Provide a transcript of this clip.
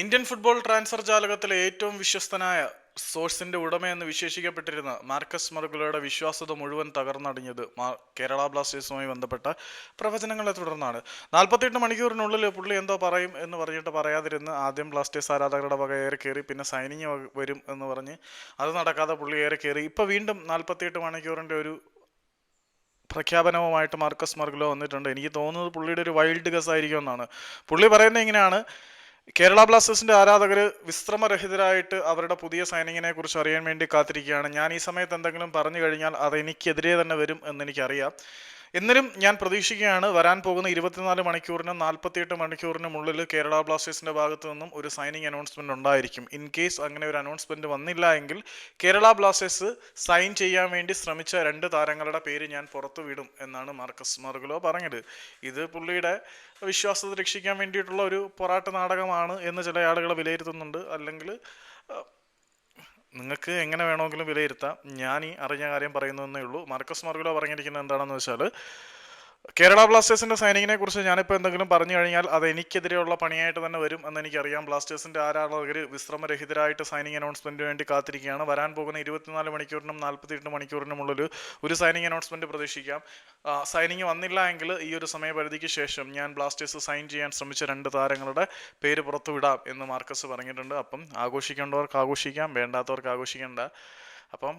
Indian football transfer ജാലകത്തിലെ ഏറ്റവും വിശ്വസ്തനായ സോഴ്സിന്റെ ഉടമയെന്ന് വിശേഷിക്കപ്പെട്ടിരുന്ന മാർക്കസ് മർഗുലയുടെ വിശ്വാസ്യത മുഴുവൻ തകർന്നടിഞ്ഞത് കേരള ബ്ലാസ്റ്റേഴ്സുമായി ബന്ധപ്പെട്ട പ്രവചനങ്ങളെ തുടർന്നാണ്. നാൽപ്പത്തെട്ട് മണിക്കൂറിനുള്ളിൽ പുള്ളി എന്തോ പറയും എന്ന് പറഞ്ഞിട്ട് പറയാതിരുന്ന് ആദ്യം ബ്ലാസ്റ്റേഴ്സ് ആരാധകരുടെ വക ഏറെ കയറി പിന്നെ സൈനിങ് വരും എന്ന് പറഞ്ഞ് അത് നടക്കാതെ പുള്ളി ഏറെ കയറി. ഇപ്പോൾ വീണ്ടും നാൽപ്പത്തിയെട്ട് മണിക്കൂറിന്റെ ഒരു പ്രഖ്യാപനവുമായിട്ട് മാർക്കസ് മർഗുലോ വന്നിട്ടുണ്ട്. എനിക്ക് തോന്നുന്നത് പുള്ളിയുടെ ഒരു വൈൽഡ് ഗസ് ആയിരിക്കും എന്നാണ് പുള്ളി പറയുന്നത് ഇങ്ങനെയാണ് കേരള ബ്ലാസ്റ്റേഴ്സിന്റെ ആരാധകർ വിശ്രമരഹിതരായിട്ട് അവരുടെ പുതിയ സൈനിങ്ങിനെ കുറിച്ച് അറിയാൻ വേണ്ടി കാത്തിരിക്കുകയാണ്. ഞാൻ ഈ സമയത്ത് എന്തെങ്കിലും പറഞ്ഞു കഴിഞ്ഞാൽ അത് എനിക്കെതിരെ തന്നെ വരും എന്ന് എന്നിട്ടും ഞാൻ പ്രതീക്ഷിക്കുകയാണ് വരാൻ പോകുന്ന ഇരുപത്തിനാല് മണിക്കൂറിനും നാൽപ്പത്തിയെട്ട് മണിക്കൂറിനുമുള്ളിൽ കേരള ബ്ലാസ്റ്റേഴ്സിന്റെ ഭാഗത്തു നിന്നും ഒരു സൈനിങ് അനൗൺസ്മെന്റ് ഉണ്ടായിരിക്കും. ഇൻ കേസ് അങ്ങനെ ഒരു അനൗൺസ്മെന്റ് വന്നില്ല എങ്കിൽ കേരള ബ്ലാസ്റ്റേഴ്സ് സൈൻ ചെയ്യാൻ വേണ്ടി ശ്രമിച്ച രണ്ട് താരങ്ങളുടെ പേര് ഞാൻ പുറത്തു വിടും എന്നാണ് മാർക്കസ് മാർഗുലോ പറഞ്ഞത്. ഇത് പുള്ളിയുടെ വിശ്വാസത്തെ രക്ഷിക്കാൻ വേണ്ടിയിട്ടുള്ള ഒരു പൊറാട്ട് നാടകമാണ് എന്ന് ചില ആളുകൾ വിലയിരുത്തുന്നുണ്ട്. അല്ലെങ്കിൽ നിങ്ങൾക്ക് എങ്ങനെ വേണമെങ്കിലും വിലയിരുത്താം. ഞാൻ ഈ അറിഞ്ഞ കാര്യം പറയുന്നതെന്നേ ഉള്ളൂ. മാർക്കസ് മാർഗുല പറഞ്ഞിരിക്കുന്നത് എന്താണെന്ന് വെച്ചാൽ കേരള ബ്ലാസ്റ്റേഴ്സിന്റെ സൈനിങ്ങിനെ കുറിച്ച് ഞാനിപ്പോൾ എന്തെങ്കിലും പറഞ്ഞു കഴിഞ്ഞാൽ അത് എനിക്കെതിരെയുള്ള പണിയായിട്ട് തന്നെ വരും എന്ന് എനിക്കറിയാം. ബ്ലാസ്റ്റേഴ്സിന്റെ ആരാധകർ വിശ്രമരഹിതരായിട്ട് സൈനിങ് അനൗൺസ്മെന്റിന് വേണ്ടി കാത്തിരിക്കുകയാണ്. വരാൻ പോകുന്ന ഇരുപത്തിനാല് മണിക്കൂറിനും നാൽപ്പത്തിയെട്ട് മണിക്കൂറിനുമുള്ളിൽ ഒരു സൈനിങ് അനൗൺസ്മെന്റ് പ്രതീക്ഷിക്കാം. സൈനിങ് വന്നില്ല എങ്കിൽ ഈ ഒരു സമയപരിധിക്ക് ശേഷം ഞാൻ ബ്ലാസ്റ്റേഴ്സ് സൈൻ ചെയ്യാൻ ശ്രമിച്ച രണ്ട് താരങ്ങളുടെ പേര് പുറത്തുവിടാം എന്ന് മാർക്കസ് പറഞ്ഞിട്ടുണ്ട്. അപ്പം ആഘോഷിക്കേണ്ടവർക്ക് ആഘോഷിക്കാം വേണ്ടാത്തവർക്ക് ആഘോഷിക്കേണ്ട. അപ്പം